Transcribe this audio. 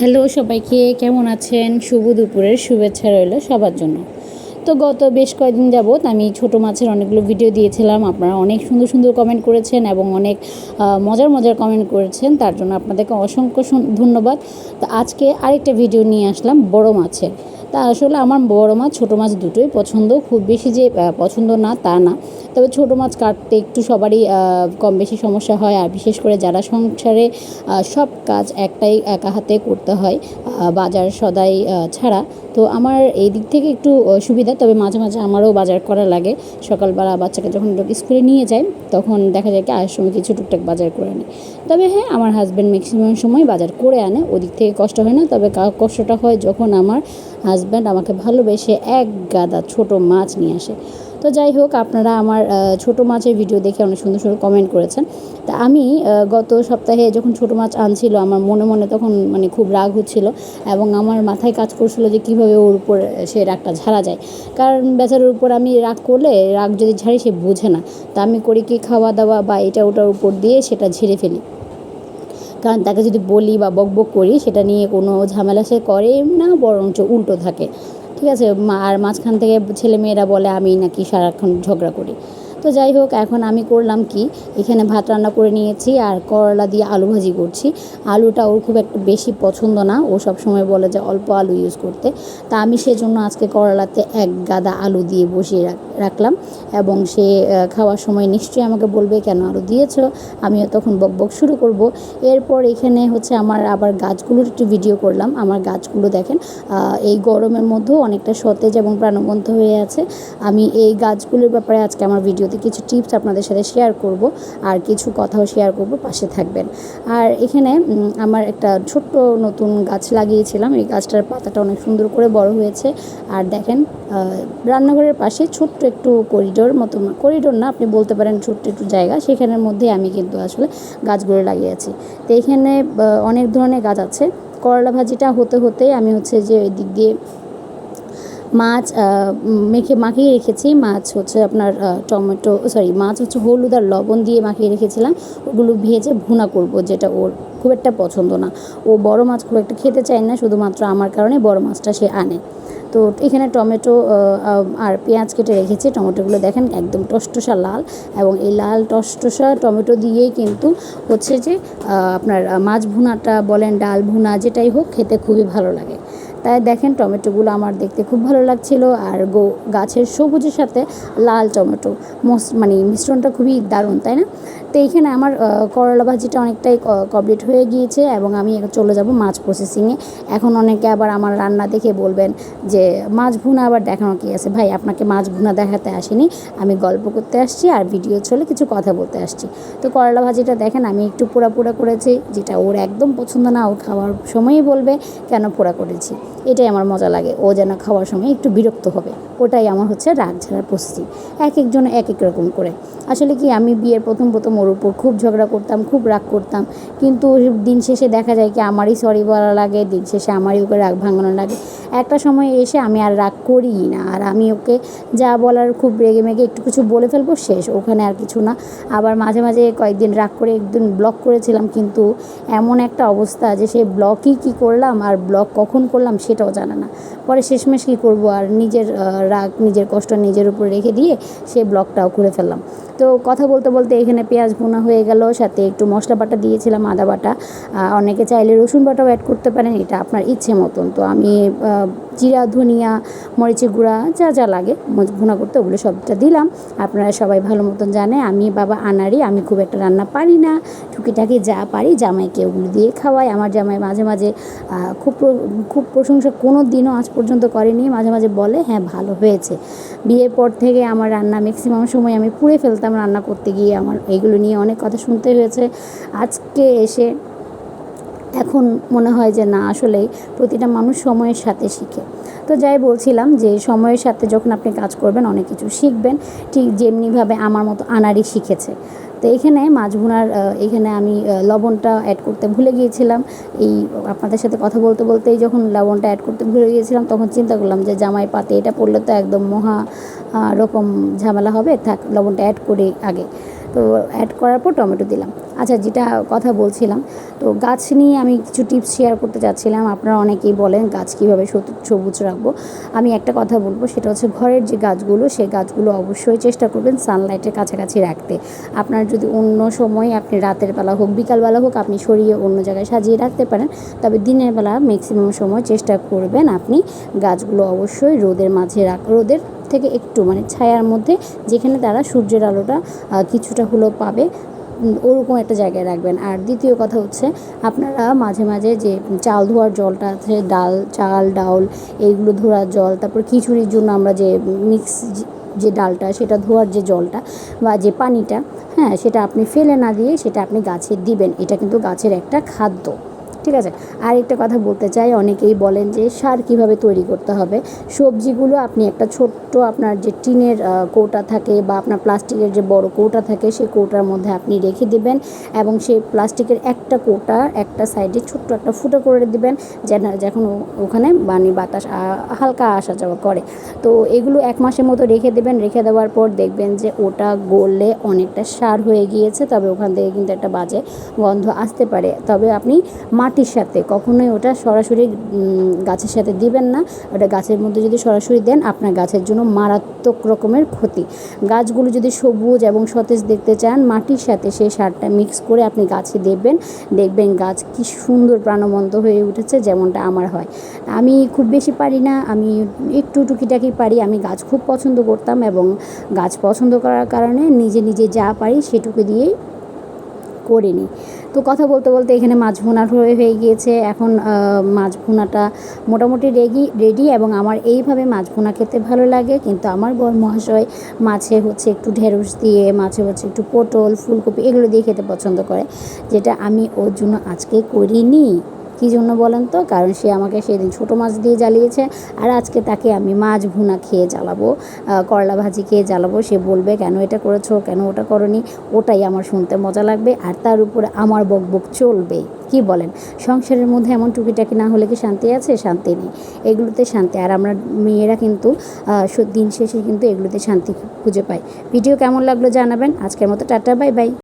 Hello সবাইকে, কেমন আছেন? শুভ দুপুরের শুভেচ্ছা রইল সবার জন্য। তো গত বেশ কয়েকদিন যাবৎ আমি ছোট মাছের অনেকগুলো ভিডিও দিয়েছিলাম, আপনারা অনেক সুন্দর সুন্দর কমেন্ট করেছেন এবং অনেক মজার মজার কমেন্ট করেছেন, তার জন্য আপনাদেরকে অসংখ্য ধন্যবাদ। তো আজকে আরেকটা ভিডিও নিয়ে আসলাম বড় মাছের তা আসলে আমার বড় মাছ, ছোটো মাছ দুটোই পছন্দ, খুব বেশি যে পছন্দ না, তা না। তবে ছোটো মাছ কাটতে একটু সবারই কম বেশি সমস্যা হয়। আর বিশেষ করে যারা সংসারে সব কাজ একটাই একা হাতে করতে হয় বাজার সদাই ছাড়া। তো আমার এই দিক থেকে একটু সুবিধা। তবে মাঝে মাঝে আমারও বাজার করা লাগে। সকালবেলা বাচ্চাকে যখন স্কুলে নিয়ে যাই তখন দেখা যায় কি আসার সময় কিছু টুকটাক বাজার করে আনি। তবে হ্যাঁ আমার হাজব্যান্ড ম্যাক্সিমাম সময় বাজার করে আনে। ওদিক থেকে কষ্ট হয় না। তবে কষ্টটা হয় যখন আমার হাজব্যান্ড আমাকে ভালোবেসে এক গাদা ছোট মাছ নিয়ে আসে। তো যাই হোক, আপনারা আমার ছোট মাছের ভিডিও দেখে অনেক সুন্দর সুন্দর কমেন্ট করেছেন। তা আমি গত সপ্তাহে যখন ছোট মাছ আনছিল, আমার মনে মনে তখন মানে খুব রাগ হচ্ছিল এবং আমার মাথায় কাজ করছিল যে কীভাবে ওর উপর সে রাগটা ঝাড়া যায়। কারণ বেচারের উপর আমি রাগ করলে রাগ যদি ঝাড়ি, সে বোঝে না। তা আমি করি কি, খাওয়া দাওয়া বা এটা ওটার উপর দিয়ে সেটা ঝেড়ে ফেলি। কারণ তাকে যদি বলি বা বকবক করি, সেটা নিয়ে কোনো ঝামেলা সে করে না, বরঞ্চ উল্টো থাকে। ঠিক আছে আর মাঝখান থেকে ছেলে মেয়েরা বলে আমি নাকি সারাক্ষণ ঝগড়া করি। তো যাই হোক, এখন আমি করলাম কি? এখানে ভাত রান্না করে নিয়েছি আর করলা দিয়ে আলু ভাজি করছি। আলুটা ওর খুব একটা বেশি পছন্দ না। ও সব সময় বলে যে অল্প আলু ইউজ করতে। তা আমি সেজন্য আজকে করলাতে এক গাদা আলু দিয়ে বসিয়ে রাখলাম এবং সে খাওয়ার সময় নিশ্চয়ই আমাকে বলবে, কেন আলু দিয়েছ? আমিও তখন বকবক শুরু করব। এরপর এখানে হচ্ছে আমার আবার গাছগুলোর একটু ভিডিও করলাম। আমার গাছগুলো দেখেন এই গরমের মধ্যেও অনেকটা সতেজ এবং প্রাণবন্ত হয়ে আছে। আমি এই গাছগুলোর ব্যাপারে আজকে আমার ভিডিওতে কিছু টিপস আপনাদের সাথে শেয়ার করব আর কিছু কথাও শেয়ার করব, পাশে থাকবেন। আর এখানে আমার একটা ছোট্ট নতুন গাছ লাগিয়েছিলাম। এই গাছটার পাতাটা অনেক সুন্দর করে বড় হয়েছে। আর দেখেন রান্নাঘরের পাশে ছোট্ট একটু করিডোর মতো করিডোর না, আপনি বলতে পারেন ছোট্ট একটু জায়গা। সেখানের মধ্যে আমি কিন্তু আসলে গাছগুলো লাগিয়েছি তো এখানে অনেক ধরনের গাছ আছে। করলা ভাজিটা হতে হতে আমি হচ্ছে যে ওই দিক দিয়ে মাছ মেখে, মাখিয়ে রেখেছি। মাছ হচ্ছে আপনার টমেটো সরি মাছ হচ্ছে হলুদ আর লবণ দিয়ে মাখিয়ে রেখেছিলাম। ওগুলো ভেজে ভুনা করব, যেটা ওর খুব একটা পছন্দ না। ও বড় মাছ খুব একটা খেতে চায় না, শুধুমাত্র আমার কারণে বড় মাছটা সে আনে। তো এখানে টমেটো আর পেঁয়াজ কেটে রেখেছি। টমেটোগুলো দেখেন একদম টসটসা লাল এবং এই লাল টসটসা টমেটো দিয়েই কিন্তু হচ্ছে যে আপনার মাছ ভুনাটা বলেন, ডাল ভুনা যেটাই হোক, খেতে খুবই ভালো লাগে। তাই দেখেন টমেটোগুলো আমার দেখতে খুব ভালো লাগছিল আর গো, গাছের সবুজের সাথে লাল টমেটো। মস মানে মিশ্রণটা খুবই দারুণ, তাই না? তো এইখানে আমার করলা ভাজিটা অনেকটাই কমপ্লিট হয়ে গিয়েছে এবং আমি চলে যাব মাছ প্রসেসিংয়ে এখন অনেকে আবার আমার রান্না দেখে বলবেন যে, মাছ ভুনা আবার দেখানো কি আছে? ভাই, আপনাকে মাছ ভুনা দেখাতে আসিনি। আমি গল্প করতে আসছি আর ভিডিও চলে কিছু কথা বলতে আসছি। তো করলা ভাজিটা দেখেন, আমি একটু পোড়া পোড়া করেছি, যেটা ওর একদম পছন্দ না, ও খাওয়ার সময়ই বলবে কেন পোড়া করেছি। এটাই আমার মজা লাগে, ও যেন খাওয়ার সময় একটু বিরক্ত হবে। ওটাই আমার হচ্ছে রাগ ঝাড়ার প্রস্তুতি, এক একজন এক এক রকম করে। আসলে কি, আমি বিয়ের প্রথম প্রথম ওর উপর খুব ঝগড়া করতাম, খুব রাগ করতাম। কিন্তু দিন শেষে দেখা যায় কি আমারই সরি বলা লাগে, দিন শেষে আমারই ওকে রাগ ভাঙানো লাগে। একটা সময় এসে আমি আর রাগ করিই না, আর আমি ওকে যা বলার খুব রেগে মেগে একটু কিছু বলে ফেলব, শেষ। ওখানে আর কিছু না। আবার মাঝে মাঝে কয়েকদিন রাগ করে একদিন ব্লক করেছিলাম, কিন্তু এমন একটা অবস্থা যে সেই ব্লকই কী করলাম আর ব্লক কখন করলাম সেটাও জানে না। পরে শেষমেশ কী করব, আর নিজের রাগ, নিজের কষ্ট নিজের উপর রেখে দিয়ে সেই ব্লকটাও করে ফেললাম। তো কথা বলতে বলতে এখানে পেঁয়াজ বোনা হয়ে গেল, সাথে একটু মশলা বাটা দিয়েছিলাম, আদা বাটা। অনেকে চাইলে রসুন বাটাও অ্যাড করতে পারেন, এটা আপনার ইচ্ছে মতন। তো আমি জিরা, ধনিয়া, মরিচের গুঁড়া, যা যা লাগে ভুনা করতে ওগুলো সবটা দিলাম। আপনারা সবাই ভালো মতন জানে, আমি বাবা আনারি, আমি খুব একটা রান্না পারি না। টুকিটাকি যা পারি, জামাইকে ওগুলো দিয়ে খাওয়াই। আমার জামাই মাঝে মাঝে খুব খুব প্রশংসা কোনো দিনও আজ পর্যন্ত করেনি, মাঝে মাঝে বলে হ্যাঁ ভালো হয়েছে। বিয়ের পর থেকে আমার রান্না ম্যাক্সিমাম সময় আমি পুড়ে ফেলতাম। রান্না করতে গিয়ে আমার এইগুলো নিয়ে অনেক কথা শুনতে হয়েছে। আজকে এসে এখন মনে হয় যে না, আসলেই প্রতিটা মানুষ সময়ের সাথে শিখে। তো যাই বলছিলাম যে, সময়ের সাথে যখন আপনি কাজ করবেন, অনেক কিছু শিখবেন, ঠিক যেমনিভাবে আমার মতো আনারি শিখেছে। তো এখানে মাছ ভুনার এখানে আমি লবণটা অ্যাড করতে ভুলে গিয়েছিলাম। এই আপনাদের সাথে কথা বলতে বলতেই যখন লবণটা অ্যাড করতে ভুলে গিয়েছিলাম, তখন চিন্তা করলাম যে জামাই পাতে এটা পড়লে তো একদম মহা রকম ঝামেলা হবে। থাক, লবণটা অ্যাড করে আগে। তো অ্যাড করার পর টমেটো দিলাম। আচ্ছা যেটা কথা বলছিলাম, তো গাছ নিয়ে আমি কিছু টিপস শেয়ার করতে চাচ্ছিলাম। আপনারা অনেকেই বলেন গাছ কীভাবে সবুজ রাখব। আমি একটা কথা বলব, সেটা হচ্ছে ঘরের যে গাছগুলো সেই গাছগুলো অবশ্যই চেষ্টা করবেন সানলাইটের কাছাকাছি রাখতে। আপনার যদি অন্য সময় আপনি রাতের বেলা হোক বিকালবেলা হোক, আপনি সরিয়ে অন্য জায়গায় সাজিয়ে রাখতে পারেন। তবে দিনের বেলা ম্যাক্সিমাম সময় চেষ্টা করবেন আপনি গাছগুলো অবশ্যই রোদের মাঝে রাখ, রোদের থেকে একটু মানে ছায়ার মধ্যে, যেখানে তারা সূর্যের আলোটা কিছুটা হলেও পাবে ওরকম একটা জায়গায় রাখবেন। আর দ্বিতীয় কথা হচ্ছে, আপনারা মাঝে মাঝে যে চাল ধোয়ার জলটা আছে, ডাল, চাল, ডাউল, এইগুলো ধোয়ার জল, তারপর খিচুড়ির জন্য আমরা যে মিক্স যে ডালটা, সেটা ধোয়ার যে জলটা বা যে পানিটা হ্যাঁ সেটা আপনি ফেলে না দিয়ে সেটা আপনি গাছে দিবেন। এটা কিন্তু গাছের একটা খাদ্য। ঠিক আছে? আর একটা কথা বলতে চাই, অনেকেই বলেন যে সার কীভাবে তৈরি করতে হবে। সবজিগুলো আপনি একটা ছোট্ট আপনার যে টিনের কৌটা থাকে বা আপনার প্লাস্টিকের যে বড় কৌটা থাকে, সেই কৌটার মধ্যে আপনি রেখে দিবেন এবং সেই প্লাস্টিকের একটা কৌটা একটা সাইডে ছোট্ট একটা ফুটো করে দিবেন যেন, যখন ওখানে বানি বাতাস হালকা আসা যাওয়া করে। তো এগুলো এক মাসের মতো রেখে দেবেন, রেখে দেওয়ার পর দেখবেন যে ওটা গললে অনেকটা সার হয়ে গিয়েছে, তবে ওখান থেকে কিন্তু একটা বাজে গন্ধ আসতে পারে। তবে আপনি মাটির সাথে, কখনোই ওটা সরাসরি গাছের সাথে দিবেন না। ওটা গাছের মধ্যে যদি সরাসরি দেন, আপনার গাছের জন্য মারাত্মক রকমের ক্ষতি। গাছগুলো যদি সবুজ এবং সতেজ দেখতে চান, মাটির সাথে সেই সারটা মিক্স করে আপনি গাছে দেবেন। দেখবেন গাছ কি সুন্দর প্রাণবন্ত হয়ে উঠেছে, যেমনটা আমার হয়। আমি খুব বেশি পারি না, আমি একটু টুকিটাকি পারি। আমি গাছ খুব পছন্দ করতাম এবং গাছ পছন্দ করার কারণে নিজে নিজে যা পারি সেটুকু দিয়েই করিনি তো কথা বলতে বলতে এখানে মাছ ভুনা হয়ে হয়ে গিয়েছে। এখন মাছ ভুনাটা মোটামুটি রেডি রেডি এবং আমার এইভাবে মাছ ভুনা খেতে ভালো লাগে। কিন্তু আমার বর মহাশয় মাছে হচ্ছে একটু ঢেঁড়স দিয়ে, মাছে হচ্ছে একটু পটল, ফুলকপি এগুলো দিয়ে খেতে পছন্দ করে। যেটা আমি ওর জন্য আজকে করিনি। কী জন্য বলেন তো? কারণ সে আমাকে সেদিন ছোটো মাছ দিয়ে জ্বালিয়েছে আর আজকে তাকে আমি মাছ ভুনা খেয়ে জ্বালাবো করলা ভাজি খেয়ে জ্বালাবো। সে বলবে, কেন এটা করেছ? কেন ওটা করনি? ওটাই আমার শুনতে মজা লাগবে আর তার উপরে আমার বক বক চলবে কি বলেন? সংসারের মধ্যে এমন টুকিটাকি না হলে কি শান্তি আছে? শান্তি নেই। এগুলোতে শান্তি। আর আমরা মেয়েরা কিন্তু দিন শেষে কিন্তু এগুলোতে শান্তি খুঁজে পাই। ভিডিও কেমন লাগল জানাবেন। আজকের মতো টাটা, বাই বাই।